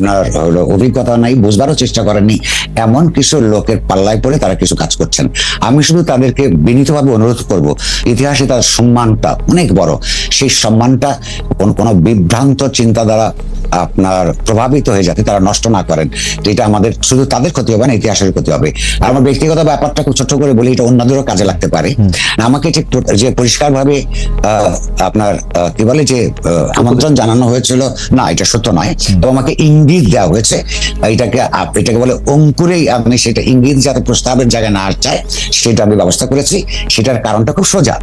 আপনার অভিজ্ঞতা নাই, বুঝবারও চেষ্টা করেননি। এমন কিছু লোকের পাল্লায় পড়ে তারা কিছু কাজ করছেন। আমি শুধু তাদেরকে বিনীতভাবে অনুরোধ করব, ইতিহাসে তার সম্মানটা অনেক বড়। সেই সম্মানটা কোন, কোনো বিভ্রান্ত চিন্তা দ্বারা আপনার প্রভাবিত হয়ে যাতে তারা নষ্ট না করেন। এটা আমাদের শুধু তাদের ক্ষতি হবে না ইতিহাসের ক্ষতি হবে। আর আমার ব্যক্তিগত ব্যাপারটা খুব ছোট্ট করে বলি এটা অন্যদেরও কাজে লাগতে পারে। আমাকে ঠিক তো- যে পরিষ্কারভাবে আহ, আপনার কি বলে যে আমন্ত্রণ জানানো হয়েছিল না এটা সত্য নয়। এবং আমাকে ইঙ্গিত দেওয়া হয়েছে এটাকে এটাকে বলে অঙ্কুরেই আমি সেটা ইঙ্গিত যাতে প্রস্তাবের জায়গায় না চায় সেটা আমি ব্যবস্থা করেছি। সেটার কারণটা খুব সোজা।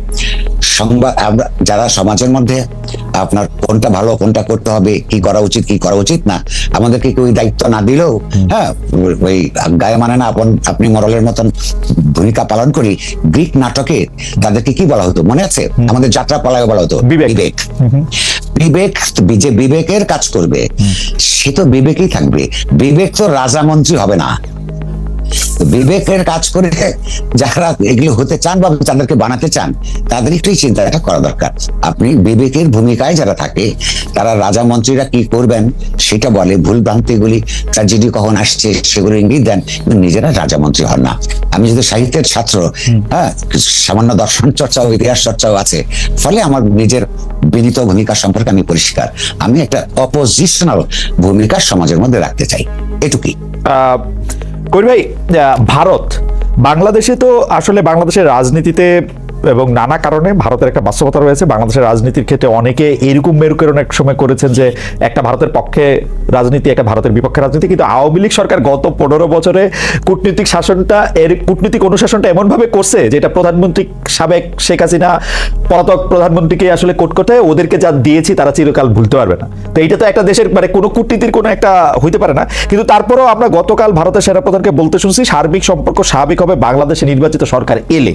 সংবাদ যারা সমাজের মধ্যে আপনার কোনটা ভালো কোনটা করতে হবে কি করা উচিত কি করা উচিত না আমাদেরকে কেউ দায়িত্ব না দিলেও হ্যাঁ ওই গায়ে মানে না আপন আপনি মরলের মতন ভূমিকা পালন করি গ্রিক নাটকে তাদেরকে কি বলা হতো? মনে আছে? আমাদের যাত্রা পালায় বলা হতো বিবেক। বিবেক। বিবেক যে বিবেকের কাজ করবে সে তো বিবেকই থাকবে। বিবেক তো রাজা মন্ত্রী হবে না। বিবেকের কাজ করে যারা এগুলো হতে চান বা তাদেরকে বানাতে চান তাদের একটু এই চিন্তাটা করা দরকার। আপনি বিবেকের ভূমিকায় যারা থাকে তারা রাজা মন্ত্রীরা কি করবেন সেটা বলে। ভুল ভ্রান্তিগুলি ট্র্যাজেডি কখন আসছে সেগুলো ইঙ্গিত দেন কিন্তু নিজেরা রাজা মন্ত্রী হন না। আমি যদি সাহিত্যের ছাত্র হ্যাঁ সামান্য দর্শন চর্চা ও ইতিহাস চর্চাও আছে। ফলে আমার নিজের বিনীত ভূমিকা সম্পর্কে আমি পরিষ্কার। আমি একটা অপোজিশনাল ভূমিকা সমাজের মধ্যে রাখতে চাই। এটুকুই। করিম ভাই ভারত বাংলাদেশে তো আসলে বাংলাদেশের রাজনীতিতে এবং নানা কারণে ভারতের একটা বাস্তবতা রয়েছে। বাংলাদেশের রাজনীতির ক্ষেত্রে অনেকে এরকম মেরুকের অনেক সময় করেছেন যে একটা ভারতের পক্ষে রাজনীতি, একটা ভারতের বিপক্ষে রাজনীতি। কিন্তু আওয়ামী লীগ সরকার গত পনেরো বছরে কূটনৈতিক শাসনটা, এর কূটনৈতিক অনুশাসনটা এমনভাবে করছে যেটা প্রধানমন্ত্রী সাবেক শেখ হাসিনা, পলাতক প্রধানমন্ত্রীকে আসলে কোট করতে ওদেরকে যা দিয়েছি তারা চিরকাল ভুলতে পারবে না। তো এইটা তো একটা দেশের মানে কোনো কূটনীতির কোনো একটা হইতে পারে না। কিন্তু তারপরেও আমরা গতকাল ভারতের সেনাপ্রধানকে বলতে শুনছি, সার্বিক সম্পর্ক স্বাভাবিক হবে বাংলাদেশে নির্বাচিত সরকার এলে।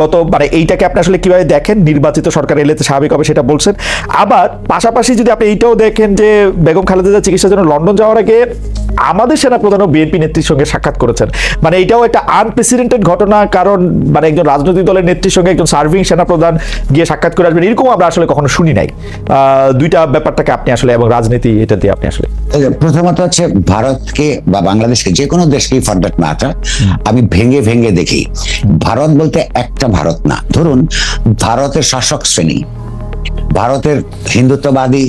গত মানে এইটাকে আপনি আসলে কীভাবে দেখেন? নির্বাচিত সরকার এলে স্বাভাবিক হবে সেটা বলছেন। আবার পাশাপাশি যদি আপনি এইটাও দেখেন যে বেগম খালেদা চিকিৎসার জন্য লন্ডন যাওয়ার আগে আমাদের সেনাপ্রধান ও বিএনপি নেত্রীর সঙ্গে সাক্ষাৎ করেছেন। মানে এটাও একটা আনপ্রেসিডেন্টেড ঘটনা কারণ মানে একজন রাজনৈতিক দলের নেত্রীর সঙ্গে একজন সার্ভিং সেনাপ্রধান গিয়ে সাক্ষাৎ করে আসবেন এরকম আমরা আসলে কখনো শুনি নাই। দুইটা ব্যাপারটাকে আপনি আসলে এবং রাজনীতি এটা দিয়ে আপনি আসলে। প্রথমত হচ্ছে ভারতকে বা বাংলাদেশকে যে কোনো দেশকেই ফর দ্যাট ম্যাটার আমি ভেঙে ভেঙে দেখি। ভারত বলতে একটা ভারত না। ধরুন ভারতের শাসক শ্রেণি ভারতের হিন্দুত্ববাদী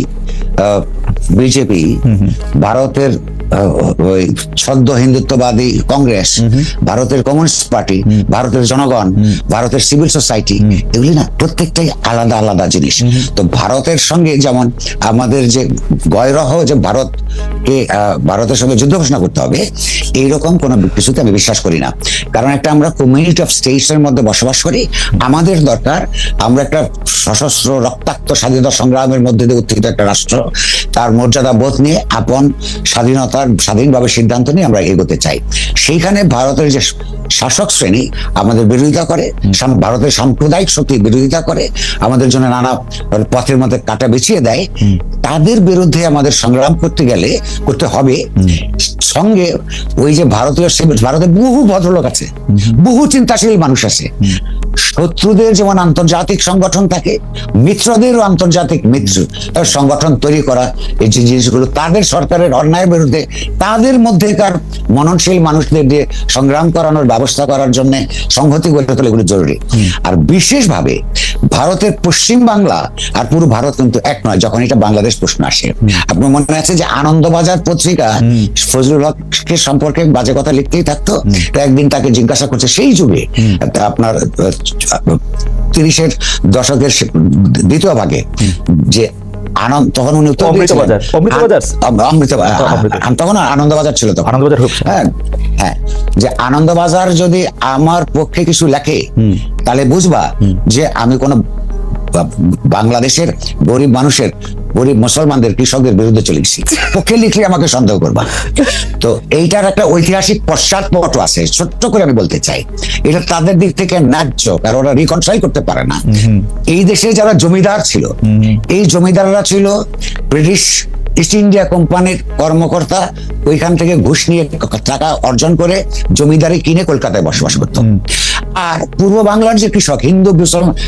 বিজেপি ভারতের ওই ছদ্ম হিন্দুত্ববাদী কংগ্রেস ভারতের কমিউনিস্ট পার্টি ভারতের জনগণ ভারতের সিভিল সোসাইটি এগুলি না প্রত্যেকটাই আলাদা আলাদা জিনিস। তো ভারতের সঙ্গে যেমন আমাদের যে গয়রহ যে ভারতকে আহ, ভারতের সঙ্গে যুদ্ধ ঘোষণা করতে হবে এইরকম কোনো কিছুতে আমি বিশ্বাস করি না। কারণ একটা আমরা কমিউনিটি অফ স্টেটস এর মধ্যে বসবাস করি আমাদের দরকার আমরা একটা সশস্ত্র রক্তাক্ত স্বাধীনতা সংগ্রামের মধ্যে দিয়ে উত্থিত একটা রাষ্ট্র তার মর্যাদা বোধ নিয়ে আপন স্বাধীনতার স্বাধীনভাবে সিদ্ধান্ত নিয়ে আমরা এগোতে চাই। সেইখানে ভারতের যে শাসক শ্রেণি আমাদের বিরোধিতা করে ভারতের সাম্প্রদায়িক শক্তির বিরোধিতা করে আমাদের জন্য নানা পথের মধ্যে কাটা বিছিয়ে দেয় তাদের বিরুদ্ধে আমাদের সংগ্রাম করতে গেলে করতে হবে। সঙ্গে ওই যে ভারতীয় ভারতে বহু ভদ্রলোক আছে বহু চিন্তাশীল মানুষ আছে। শত্রুদের যেমন আন্তর্জাতিক সংগঠন থাকে মিত্রদেরও আন্তর্জাতিক মিত্র সংগঠন তৈরি করা এই যে জিনিসগুলো তাদের সরকারের অন্যায়ের বিরুদ্ধে তাদের মধ্যেকার মননশীল মানুষদের দিয়ে সংগ্রাম করানোর ব্যবস্থা করার জন্য সংহতি গড়ে তোলা এগুলো জরুরি। আর বিশেষভাবে ভারতের পশ্চিম বাংলা আর পুরো ভারত কিন্তু এক নয় যখন এটা বাংলাদেশ প্রশ্ন আসে। আপনার মনে আছে যে আনন্দবাজার পত্রিকা ফজলুল হককে সম্পর্কে বাজে কথা লিখতেই থাকতো? তো একদিন তাকে জিজ্ঞাসা করছে সেই যুগে আপনার তিরিশের দশকের দ্বিতীয় ভাগে যে আনন্দ তখন উনি অমৃতবাজার, অমৃতবাজার? অমৃত- তখন আনন্দবাজার ছিল তো আনন্দবাজার হ্যাঁ হ্যাঁ যে আনন্দবাজার যদি আমার পক্ষে কিছু লেখে তাহলে বুঝবা যে আমি কোন বাংলাদেশের গরিব মানুষের গরিব মুসলমানদের কৃষকদের বিরুদ্ধে চলে গেছি। পক্ষে লিখলে আমাকে সন্দেহ করবা। তো এইটার একটা ঐতিহাসিক পশ্চাৎপট আছে। ছোট্ট করে আমি বলতে চাই। এটা তাদের দিক থেকে ন্যায্য কারণ ওরা রিকনসাইল করতে পারে না। এই দেশে যারা জমিদার ছিল এই জমিদাররা ছিল ব্রিটিশ ইস্ট ইন্ডিয়া কোম্পানির কর্মকর্তা ওইখান থেকে ঘুষ নিয়ে টাকা অর্জন করে জমিদারি কিনে কলকাতায় বসবাস করত। আর পূর্ব বাংলার যে কৃষক হিন্দু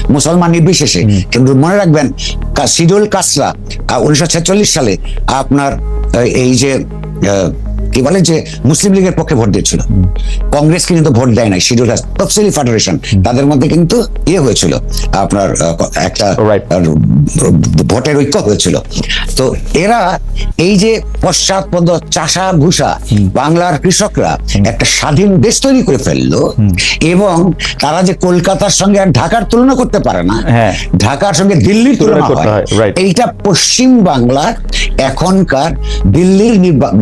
মুসলমান নির্বিশেষে কিন্তু মনে রাখবেন সিডুল কাসরা উনিশশো ছেচল্লিশ সালে আপনার এই যে আহ, কি বলে যে মুসলিম লীগের পক্ষে ভোট দিয়েছিল। কংগ্রেস কিন্তু ভোট দেয় নাই শিডিউল তফসিলি ফেডারেশন তাদের মধ্যে কিন্তু ইয়ে হয়েছিল আপনার একটা ভোটের ঐক্য হয়েছিল। তো এরা এই যে পশ্চাৎপদ চাষা ভূষা বাংলার কৃষকরা একটা স্বাধীন দেশ তৈরি করে ফেলল এবং তারা যে কলকাতার সঙ্গে আর ঢাকার তুলনা করতে পারে না হ্যাঁ। ঢাকার সঙ্গে দিল্লির তুলনা হয়। এইটা পশ্চিম বাংলার এখনকার দিল্লির নির্বা-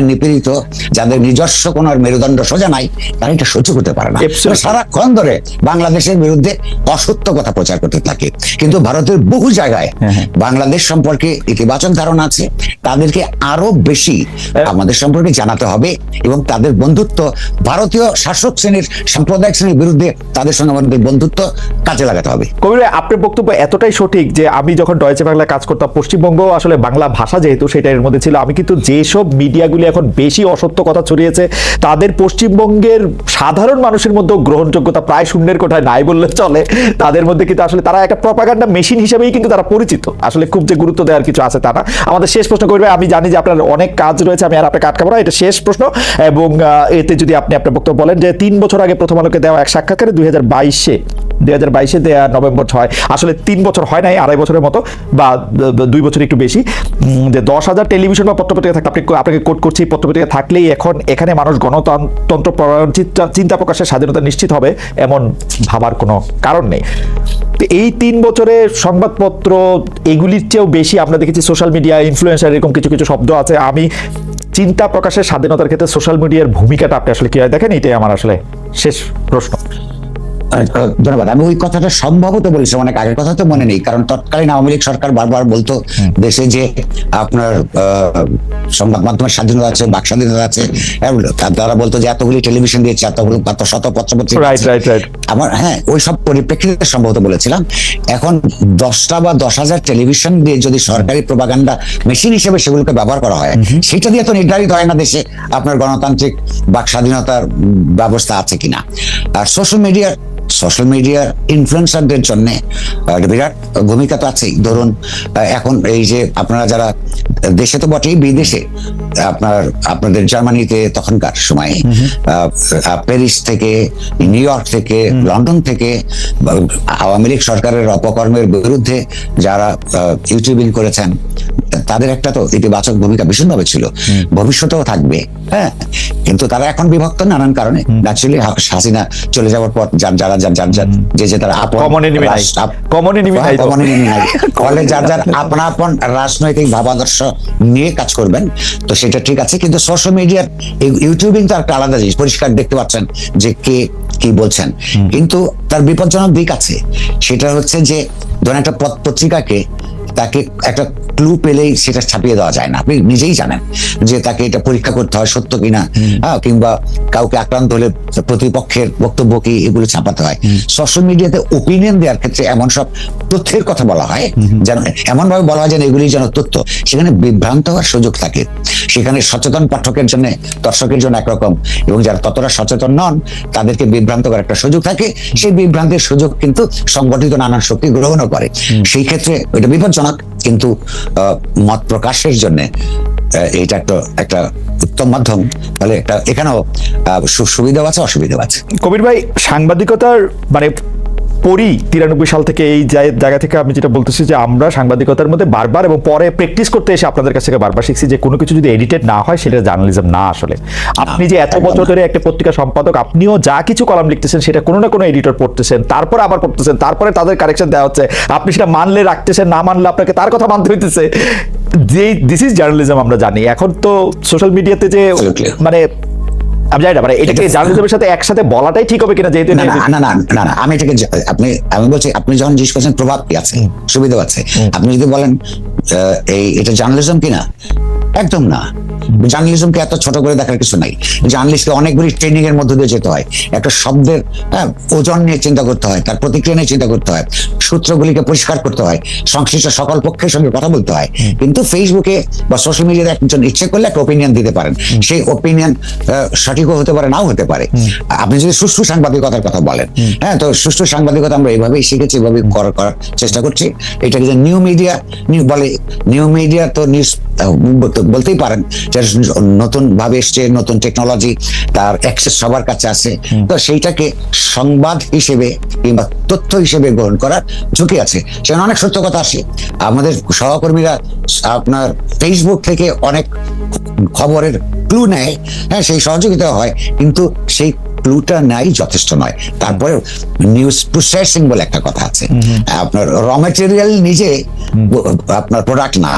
নি- নিপীড়িত যাদের নিজস্ব কোন মেরুদণ্ড সোজা নাই তারা এটা সহ্য করতে পারে না। সারাক্ষণ ধরে বাংলাদেশের বিরুদ্ধে অসত্য কথা প্রচার করতে থাকে। কিন্তু ভারতের বহু জায়গায় হ্যাঁ, হ্যাঁ। বাংলাদেশ সম্পর্কে ইতিবাচক ধারণা আছে। তাদেরকে আরও বেশি আমাদের সম্পর্কে জানাতে হবে এবং তাদের বন্ধুত্ব ভারতীয় শাসক শ্রেণির সাম্প্রদায়িক শ্রেণির বিরুদ্ধে তাদের সঙ্গে আমাদের বন্ধুত্ব কাজে লাগাতে হবে। কবির আপনার বক্তব্য এতটাই সঠিক যে আমি যখন ডয়েচে বাংলায় কাজ করতাম পশ্চিমবঙ্গ আসলে বাংলা ভাষা যেহেতু সেটা এর মধ্যে ছিল আমি কিন্তু যেসব মিডিয়াগুলি এখন বেশি অসত্য কথা ছড়িয়েছে। তাদের পশ্চিমবঙ্গের সাধারণ মানুষের মধ্যেও গ্রহণযোগ্যতা প্রায় শূন্যের কোঠায় নাই বললে চলে। তাদের মধ্যে কিন্তু আসলে তারা একটা প্রপাগান্ডা মেশিন হিসেবেই কিন্তু তারা পরিচিত। আসলে খুব যে গুরুত্ব দেওয়ার কিছু আছে তা না। আমাদের শেষ প্রশ্ন করবে, আমি জানি যে আপনার অনেক কাজ রয়েছে, আমি আর আপনাকে আটকাবো না, এটা শেষ প্রশ্ন। এবং এতে যদি আপনি আপনার বক্তব্য বলেন যে তিন বছর আগে প্রথম আলোকে দেওয়া এক সাক্ষাৎকারে দুই হাজার বাইশে দুই হাজার বাইশে দেওয়া নভেম্বর ছয়। আসলে তিন বছর হয় নাই, আড়াই বছরের মতো, বা দুই বছর একটু বেশি। যে দশ হাজার টেলিভিশন বা পত্রপত্রিকা থাকলে আপনি আপনাকে কোট করছি, পত্রপত্রিকা থাকলেই এখন এখানে মানুষ গণতন্ত্র পরায়ণ চিন্তা- প্রকাশের স্বাধীনতা নিশ্চিত হবে, এমন ভাবার কোনো কারণ নেই। এই তিন বছরে সংবাদপত্র, এগুলির চেয়েও বেশি আমরা দেখেছি সোশ্যাল মিডিয়া ইনফ্লুয়েন্সার এরকম কিছু কিছু শব্দ আছে। আমি চিন্তা প্রকাশের স্বাধীনতার ক্ষেত্রে সোশ্যাল মিডিয়ার ভূমিকাটা আপনি আসলে কি হয় দেখেন? এটাই আমার আসলে শেষ প্রশ্ন। ধন্যবাদ। আমি ওই কথাটা সম্ভবত বলেছি অনেক আগের কথা তো মনে নেই কারণ তৎকালীন আওয়ামী লীগ সরকার বারবার বলতো দেশে যে আপনার সংবাদ মাধ্যমের স্বাধীনতা আছে বাক স্বাধীনতা আছে হ্যাঁ, তার বলতো যে এতগুলি টেলিভিশন দিয়েছে এতগুলো এত শত পত্রপত্রিকা আমার হ্যাঁ ওই সব পরিপ্রেক্ষিতে সম্ভবত বলেছিলাম। এখন দশটা বা দশ হাজার টেলিভিশন দিয়ে যদি সরকারি প্রপাগান্ডা মেশিন হিসেবে সেগুলোকে ব্যবহার করা হয় সেটা দিয়ে তো নির্ধারিত হয় না দেশে আপনার গণতান্ত্রিক বাক স্বাধীনতার ব্যবস্থা আছে কিনা। আর সোশ্যাল মিডিয়ার সোশ্যাল মিডিয়ার ইনফ্লুয়েন্সারদের জন্য বিরাট ভূমিকা তো আছেই। ধরুন এখন এই যে আপনারা যারা দেশে তো বটেই বিদেশে আপনার আপনাদের জার্মানিতে তখনকার সময়ে প্যারিস থেকে নিউ ইয়র্ক থেকে লন্ডন থেকে আওয়ামী লীগ সরকারের অপকর্মের বিরুদ্ধে যারা ইউটিউবিং করেছেন তাদের একটা তো ইতিবাচক ভূমিকা ভীষণভাবে ছিল। ভবিষ্যতেও থাকবে হ্যাঁ? কিন্তু তারা এখন বিভক্ত নানান কারণে। ন্যাচুরালি হাসিনা চলে যাওয়ার পর যার যারা যার যার যার যে যে তারা আপন নাই। নাই নাই। ফলে যার যার আপনা আপন রাজনৈতিক ভাবাদর্শ নিয়ে কাজ করবেন তো সেটা ঠিক আছে। কিন্তু সোশ্যাল মিডিয়ার ইউটিউবিং তো একটা আলাদা জিনিস। পরিষ্কার দেখতে পাচ্ছেন যে কে কি বলছেন। কিন্তু তার বিপজ্জনক দিক আছে। সেটা হচ্ছে যে ধরেন একটা পত- পত্রিকাকে তাকে একটা ক্লু পেলেই সেটা ছাপিয়ে দেওয়া যায় না। আপনি নিজেই জানেন যে তাকে এটা পরীক্ষা করতে হয় সত্য কিনা। হ্যাঁ কিংবা কাউকে আক্রান্ত হলে প্রতিপক্ষের বক্তব্য কি এগুলো ছাপাতে হয়। সোশ্যাল মিডিয়াতে ওপিনিয়ন দেওয়ার ক্ষেত্রে এমন সব তথ্যের কথা বলা হয় যেন এমন ভাবে বলা হয় যেন এগুলি যেন তথ্য। সেখানে বিভ্রান্ত হওয়ার সুযোগ থাকে। সেখানে সচেতন পাঠকের জন্য দর্শকের জন্য একরকম। এবং যারা ততটা সচেতন নন তাদেরকে বিভ্রান্ত করার একটা সুযোগ থাকে। সেই বিভ্রান্তির সুযোগ কিন্তু সংগঠিত নানান শক্তি গ্রহণও করে। সেই ক্ষেত্রে এটা বিপজ্জনক কিন্তু আহ, মত প্রকাশের জন্য এটা একটা একটা উত্তম মাধ্যম। তাহলে একটা এখানেও সুবিধাও আছে অসুবিধাও আছে। কবির ভাই সাংবাদিকতার মানে পরি তিরানব্বই সাল থেকে এই জায়- জায়গা থেকে আমি যেটা বলতেছি যে আমরা সাংবাদিকতার মধ্যে বারবার এবং পরে প্র্যাকটিস করতে এসে আপনাদের কাছ থেকে বারবার শিখছি যে কোনো কিছু যদি এডিটেড না হয় সেটা জার্নালিজম না আসলে। আপনি যে এত বছর ধরে একটা পত্রিকা সম্পাদক আপনিও যা কিছু কলাম লিখতেছেন সেটা কোনো না কোনো এডিটর পড়তেছেন তারপর আবার পড়তেছেন তারপরে তাদের কারেকশন দেওয়া হচ্ছে আপনি সেটা মানলে রাখতেছেন না মানলে আপনাকে তার কথা মানতে হইতেছে। যে দিস ইজ জার্নালিজম আমরা জানি। এখন তো সোশ্যাল মিডিয়াতে যে মানে আমি জানি না মানে এটাকে জার্নালিজমের সাথে একসাথে বলাটাই ঠিক হবে কিনা যেহেতু না না না না না আমি এটাকে আপনি আমি বলছি আপনি যখন জিজ্ঞেস করছেন প্রভাব কি আছে সুবিধা আছে। আপনি যদি বলেন আহ, এই এটা জার্নালিজম কিনা একদম না। জার্নালিজমকে এত ছোট করে দেখার কিছু নাই। জার্নালিস্টকে অনেকগুলি ট্রেনিং এর মধ্যে দিয়ে যেতে হয়। একটা শব্দের হ্যাঁ, ওজন নিয়ে চিন্তা করতে হয় তার প্রতিক্রিয়া নিয়ে চিন্তা করতে হয় সূত্রগুলিকে পরিষ্কার করতে হয় সংশ্লিষ্ট সকল পক্ষের সঙ্গে কথা বলতে হয়। কিন্তু ফেসবুকে বা সোশ্যাল মিডিয়াতে একজন ইচ্ছে করলে একটা ওপিনিয়ন দিতে পারেন। সেই ওপিনিয়ন সঠিকও হতে পারে নাও হতে পারে। আপনি যদি সুষ্ঠু সাংবাদিকতার কথা বলেন হ্যাঁ তো সুষ্ঠু সাংবাদিকতা আমরা এইভাবেই শিখেছি এইভাবেই করার চেষ্টা করছি। এটাকে যে নিউ মিডিয়া নিউ বলে নিউ মিডিয়া তো নিউজ বলতেই পারেন নতুন ভাবে এসছে নতুন টেকনোলজি তার অ্যাক্সেস সবার কাছে আছে। তো সেইটাকে সংবাদ হিসেবে কিংবা তথ্য হিসেবে গ্রহণ করার ঝুঁকি আছে। সেখানে অনেক সত্য কথা আসে। আমাদের সহকর্মীরা আপনার ফেসবুক থেকে অনেক খবরের ক্লু নেয়। হ্যাঁ সেই সহযোগিতা হয় কিন্তু সেই ক্লুটা নাই যথেষ্ট নয়। তারপরে নিউজ প্রসেসিং বলে একটা কথা আছে। আপনার র মেটেরিয়াল নিজে আপনার প্রোডাক্ট না।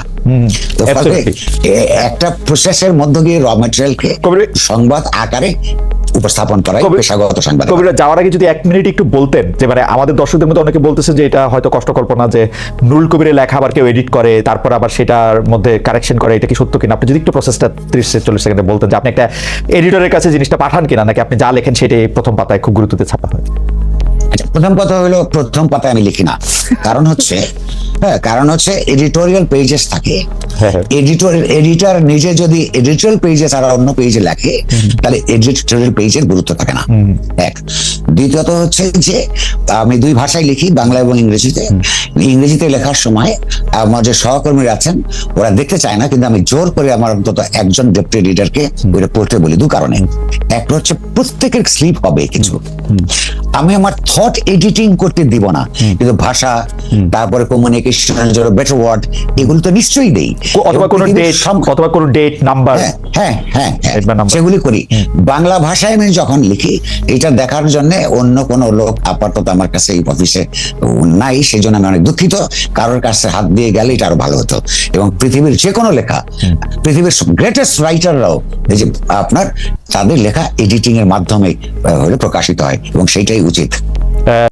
তো ফলে একটা প্রসেসের মধ্য দিয়ে র মেটেরিয়ালকে সংবাদ আকারে উপস্থাপন করাই পেশাগত সাংবাদিক কবিরা যাওয়ার আগে যদি এক মিনিট একটু বলতেন যে মানে আমাদের দর্শকদের মধ্যে অনেকে বলতেছে যে এটা হয়তো কষ্ট কল্পনা যে নুল কবিরের লেখা আবার কেউ এডিট করে তারপর আবার সেটার মধ্যে কারেকশন করে এটা কি সত্য কিনা? আপনি যদি একটু প্রসেসটা ত্রিশ চল্লিশ সেকেন্ডে বলতেন যে আপনি একটা এডিটরের কাছে জিনিসটা পাঠান কিনা নাকি আপনি যা লেখেন সেটাই প্রথম পাতায় খুব গুরুত্ব দিয়ে ছাপা হয় প্রথম কথা হলো প্রথম পাতায় আমি লিখি না। কারণ হচ্ছে হ্যাঁ কারণ হচ্ছে এডিটোরিয়াল পেজেস থাকে। হ্যাঁ, হ্যাঁ। এডিটর এডিটর নিজে যদি এডিটোরিয়াল পেজে তারা অন্য পেজে লেখে তাহলে এডিটোরিয়াল পেজের গুরুত্ব থাকে না। এক। দ্বিতীয়ত হচ্ছে যে আমি দুই ভাষায় লিখি বাংলা এবং ইংরেজিতে। ইংরেজিতে লেখার সময় আমার যে সহকর্মীরা আছেন ওরা দেখতে চায় না কিন্তু আমি জোর করে আমার অন্তত একজন ডেপুটি এডিটরকে ওইটা পড়তে বলি দু কারণে। একটা হচ্ছে প্রত্যেকের স্লিপ হবে কিছু। আমি আমার থট এডিটিং করতে দিব না। কিন্তু ভাষা তারপরে কমিউনিকেশনের জন্য বেটার ওয়ার্ড এগুলো তো নিশ্চয়ই দেই। অথবা কোনো ডেট অথবা কোনো ডেট নাম্বার হ্যাঁ হ্যাঁ হ্যাঁ হ্যাঁ। সেগুলি করি। বাংলা ভাষায় আমি যখন লিখি এটা দেখার জন্য অন্য কোনো লোক আপাতত আমার কাছে এই অফিসে নাই সেই জন্য আমি অনেক দুঃখিত। কারোর কাছে হাত দিয়ে গেলে এটা আরও ভালো হতো। এবং পৃথিবীর যে কোনো লেখা পৃথিবীর গ্রেটেস্ট রাইটাররাও এই যে আপনার তাদের লেখা এডিটিং এর মাধ্যমে হলে প্রকাশিত হয়। এবং সেইটাই উচিত।